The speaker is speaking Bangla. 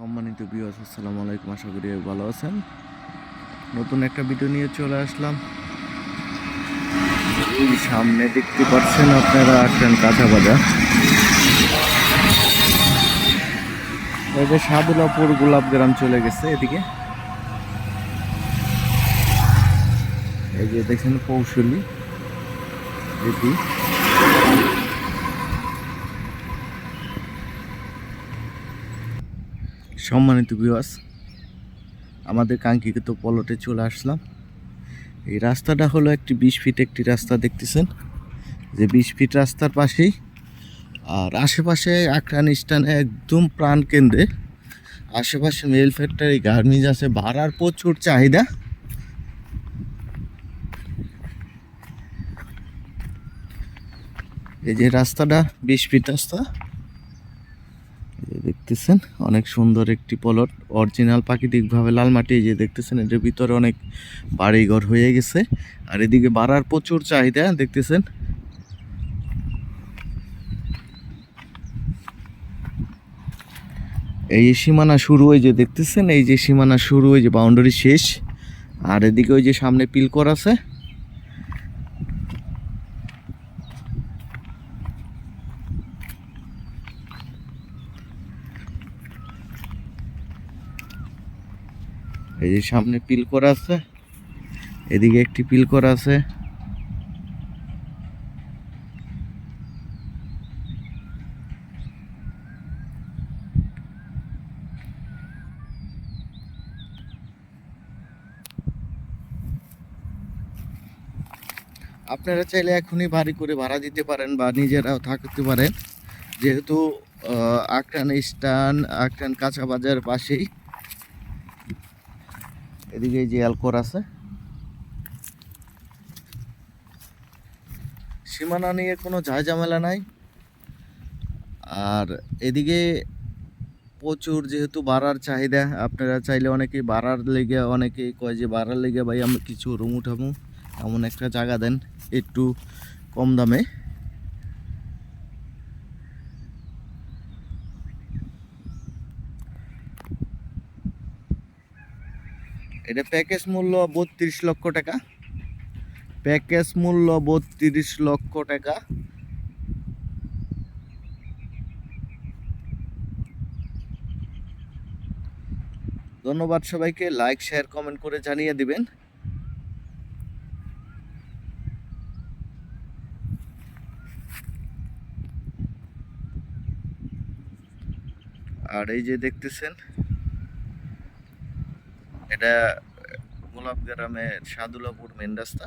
সম্মানিত বিওস আসসালামু আলাইকুম। আশা করি ভালো আছেন। নতুন একটা ভিডিও নিয়ে চলে আসলাম। সামনে দেখতে পাচ্ছেন আপনারা আসছেন কাঁচা বাজার। এই যে সাদুলাপুর গোলাপ গ্রাম চলে গেছে এদিকে। এই যে দেখছেন কৌশলী। এটি সম্মানিত বিওয়াস আমাদের কাঙ্ক্ষিত পলটে চলে আসলাম। এই রাস্তাটা হলো একটি বিশ ফিট একটি রাস্তা, দেখতেছেন? যে বিশ ফিট রাস্তার পাশেই, আর আশেপাশে আক্রান স্টানে একদম প্রাণ কেন্দ্রে। আশেপাশে মেল ফ্যাক্টরি গার্মেন্টস আছে, ভাড়ার প্রচুর চাহিদা। এই যে রাস্তাটা, বিশ ফিট রাস্তা। দেখতেছেন? অনেক সুন্দর একটি পলট। অরিজিনাল প্রাকৃতিকভাবে লাল মাটি যে দেখতেছেন, এটার ভিতরে অনেক বাড়িঘর হয়ে গেছে। আর এদিকে বাড়ার প্রচুর চাহিদা, দেখতেছেন? এই সীমানা শুরু ওই যে দেখতেছেন? এই যে সীমানা শুরু ওই যে বাউন্ডারি শেষ। আর এদিকে ওই যে সামনে পিলকর আছে। এই যে সামনে পিল করা আছে, এদিকে একটি পিল করা আছে। আপনারা চাইলে এখনই বাড়ি করে ভাড়া দিতে পারেন বা নিজেরাও থাকতে পারেন। যেহেতু আক্রান স্টান আক্রান কাঁচা বাজার পাশেই। এদিকে যে অ্যালকোর আছে। সীমানা নিয়ে কোনো ঝামেলা নাই। আর এদিকে প্রচুর যেহেতু বাড়ার চাহিদা, আপনারা চাইলে অনেকেই বাড়ার লেগে, অনেকেই কয় যে বাড়ার লেগে, ভাই, আমি কিছু রুম উঠাবো এমন একটা জায়গা দেন, একটু কম দামে। এটা প্যাকেজ মূল্য বত্রিশ লক্ষ টাকা। প্যাকেজ মূল্য বত্রিশ লক্ষ টাকা। ধন্যবাদ সবাইকে লাইক শেয়ার কমেন্ট করে জানিয়ে দিবেন। আর এই যে দেখতেছেন এটা গোলাপ গ্রামের সাদুলাপুর মেন রাস্তা।